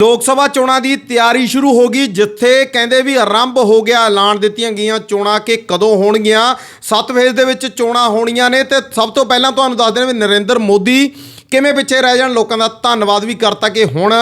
ਲੋਕ ਸਭਾ ਚੋਣਾਂ ਦੀ ਤਿਆਰੀ ਸ਼ੁਰੂ ਹੋ ਗਈ, ਜਿੱਥੇ ਕਹਿੰਦੇ ਵੀ ਆਰੰਭ ਹੋ ਗਿਆ, ਐਲਾਨ ਦਿੱਤੀਆਂ ਗਈਆਂ ਚੋਣਾਂ ਕਿ ਕਦੋਂ ਹੋਣਗੀਆਂ। 7 ਫੇਜ਼ ਦੇ ਵਿੱਚ ਚੋਣਾਂ ਹੋਣੀਆਂ ਨੇ ਤੇ ਸਭ ਤੋਂ ਪਹਿਲਾਂ ਤੁਹਾਨੂੰ ਦੱਸ ਦੇਣਾ ਵੀ ਨਰਿੰਦਰ ਮੋਦੀ ਕਿਵੇਂ ਪਿੱਛੇ ਰਹਿ ਜਾਣ? ਲੋਕਾਂ ਦਾ ਧੰਨਵਾਦ ਵੀ ਕਰਤਾ ਕਿ ਹੁਣ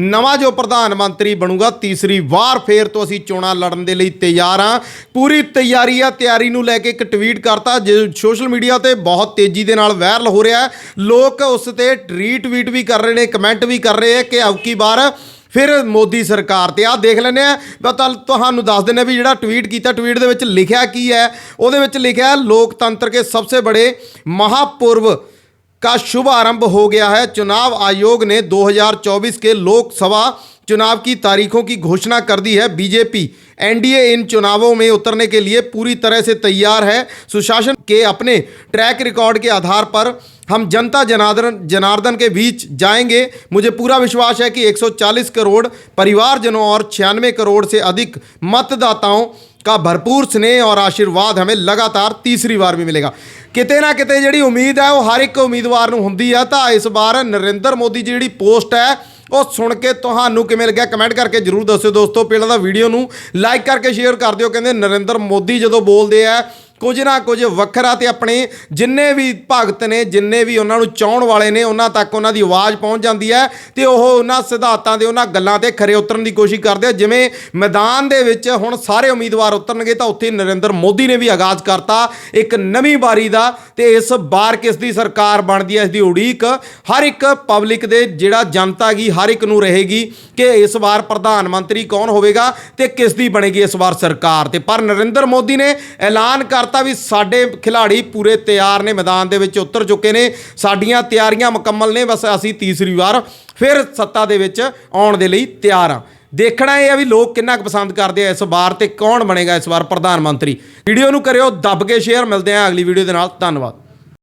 ਨਵਾਂ ਜੋ ਪ੍ਰਧਾਨ ਮੰਤਰੀ ਬਣੂਗਾ, ਤੀਸਰੀ ਵਾਰ ਫੇਰ ਤੋਂ ਅਸੀਂ ਚੋਣਾਂ ਲੜਨ ਦੇ ਲਈ ਤਿਆਰ ਆ ਪੂਰੀ ਤਿਆਰੀ ਆ, ਤਿਆਰੀ ਨੂੰ ਲੈ ਕੇ ਇੱਕ ਟਵੀਟ ਕਰਤਾ ਜੇ ਸੋਸ਼ਲ ਮੀਡੀਆ ਤੇ ਬਹੁਤ ਤੇਜ਼ੀ ਦੇ ਨਾਲ ਵਾਇਰਲ ਹੋ ਰਿਹਾ ਲੋਕ ਉਸ ਤੇ ਰੀਟਵੀਟ ਵੀ ਕਰ ਰਹੇ ਨੇ ਕਮੈਂਟ ਵੀ ਕਰ ਰਹੇ ਆ ਕਿ ਅਬਕੀ ਵਾਰ ਫਿਰ ਮੋਦੀ ਸਰਕਾਰ ਤੇ ਆ, ਦੇਖ ਲੈਨੇ ਆ ਤੁਹਾਨੂੰ ਦੱਸ ਦਿੰਨੇ ਵੀ ਜਿਹੜਾ ਟਵੀਟ ਕੀਤਾ ਟਵੀਟ ਦੇ ਵਿੱਚ ਲਿਖਿਆ ਕੀ ਹੈ? ਉਹਦੇ ਵਿੱਚ ਲਿਖਿਆ ਲੋਕਤੰਤਰ ਕੇ ਸਭ ਤੋਂ ਬੜੇ ਮਹਾਪੁਰਬ का शुभारंभ हो गया है। चुनाव आयोग ने 2024 के लोकसभा चुनाव की तारीखों की घोषणा कर दी है। बीजेपी एनडीए इन चुनावों में उतरने के लिए पूरी तरह से तैयार है। सुशासन के अपने ट्रैक रिकॉर्ड के आधार पर हम जनता जनार्दन जनार्दन के बीच जाएंगे मुझे पूरा विश्वास है कि 140 करोड़ परिवारजनों और छियानवे करोड़ से अधिक मतदाताओं का भरपूर स्नेह और आशीर्वाद हमें लगातार तीसरी बार भी मिलेगा ਕਿਤੇ ਨਾ ਕਿਤੇ ਜਿਹੜੀ ਉਮੀਦ ਹੈ ਉਹ ਹਰ ਇੱਕ ਉਮੀਦਵਾਰ ਨੂੰ ਹੁੰਦੀ ਆ ਤਾਂ ਇਸ ਵਾਰ ਨਰਿੰਦਰ ਮੋਦੀ ਦੀ ਜਿਹੜੀ ਪੋਸਟ ਹੈ ਉਹ ਸੁਣ ਕੇ ਤੁਹਾਨੂੰ ਕਿਵੇਂ ਲੱਗਿਆ ਕਮੈਂਟ ਕਰਕੇ ਜਰੂਰ ਦੱਸਿਓ ਦੋਸਤੋ ਪਹਿਲਾਂ ਤਾਂ ਵੀਡੀਓ ਨੂੰ ਲਾਈਕ ਕਰਕੇ ਸ਼ੇਅਰ ਕਰ ਦਿਓ ਕਹਿੰਦੇ ਨਰਿੰਦਰ ਮੋਦੀ ਜਦੋਂ ਬੋਲਦੇ ਆ ਕੁਝ ਨਾ ਕੁਝ ਵੱਖਰਾ ਤੇ ਆਪਣੇ ਜਿੰਨੇ ਵੀ ਭਗਤ ਨੇ, ਜਿੰਨੇ ਵੀ ਉਹਨਾਂ ਨੂੰ ਚਾਹਣ ਵਾਲੇ ਨੇ, ਉਹਨਾਂ ਤੱਕ ਉਹਨਾਂ ਦੀ ਆਵਾਜ਼ ਪਹੁੰਚ ਜਾਂਦੀ ਹੈ ਤੇ ਉਹ ਉਹਨਾਂ ਸਿਧਾਂਤਾਂ ਦੇ ਉਹਨਾਂ ਗੱਲਾਂ ਤੇ ਖਰੇ ਉਤਰਨ ਦੀ ਕੋਸ਼ਿਸ਼ ਕਰਦੇ ਜਿਵੇਂ ਮੈਦਾਨ ਦੇ ਵਿੱਚ ਹੁਣ ਸਾਰੇ ਉਮੀਦਵਾਰ ਉਤਰਨਗੇ ਤਾਂ ਉੱਥੇ ਨਰਿੰਦਰ ਮੋਦੀ ਨੇ ਵੀ ਆਗਾਜ਼ ਕਰਤਾ ਇੱਕ ਨਵੀਂ ਵਾਰੀ ਦਾ ਤੇ ਇਸ ਵਾਰ ਕਿਸ ਦੀ ਸਰਕਾਰ ਬਣਦੀ ਹੈ, ਇਸ ਦੀ ਉਡੀਕ ਹਰ ਇੱਕ ਪਬਲਿਕ ਦੇ ਜਿਹੜਾ ਜਨਤਾ ਗੀ ਹਰ ਇੱਕ ਨੂੰ ਰਹੇਗੀ ਕਿ ਇਸ ਵਾਰ ਪ੍ਰਧਾਨ ਮੰਤਰੀ ਕੌਣ ਹੋਵੇਗਾ ਤੇ ਕਿਸ ਦੀ ਬਣੇਗੀ ਇਸ ਵਾਰ ਸਰਕਾਰ ਤੇ। ਪਰ ਨਰਿੰਦਰ ਮੋਦੀ ਨੇ ਐਲਾਨ ਕਰ ਕਰਤਾ ਵੀ ਸਾਡੇ ਖਿਲਾੜੀ ਪੂਰੇ ਤਿਆਰ ਨੇ, ਮੈਦਾਨ ਦੇ ਵਿੱਚ ਉਤਰ ਚੁੱਕੇ ਨੇ। ਸਾਡੀਆਂ ਤਿਆਰੀਆਂ ਮੁਕੰਮਲ ਨੇ, ਬਸ ਅਸੀਂ ਤੀਸਰੀ ਵਾਰ ਫਿਰ ਸੱਤਾ ਦੇ ਵਿੱਚ ਆਉਣ ਦੇ ਲਈ ਤਿਆਰ ਹਾਂ। ਦੇਖਣਾ ਇਹ ਆ ਵੀ ਲੋਕ ਕਿੰਨਾ ਕੁ ਪਸੰਦ ਕਰਦੇ ਆ ਇਸ ਵਾਰ ਤੇ ਕੌਣ ਬਣੇਗਾ ਇਸ ਵਾਰ ਪ੍ਰਧਾਨ ਮੰਤਰੀ। ਵੀਡੀਓ ਨੂੰ ਕਰਿਓ, ਦੱਬ ਕੇ ਸ਼ੇਅਰ ਮਿਲਦੇ ਆ ਅਗਲੀ ਵੀਡੀਓ ਦੇ ਨਾਲ। ਧੰਨਵਾਦ।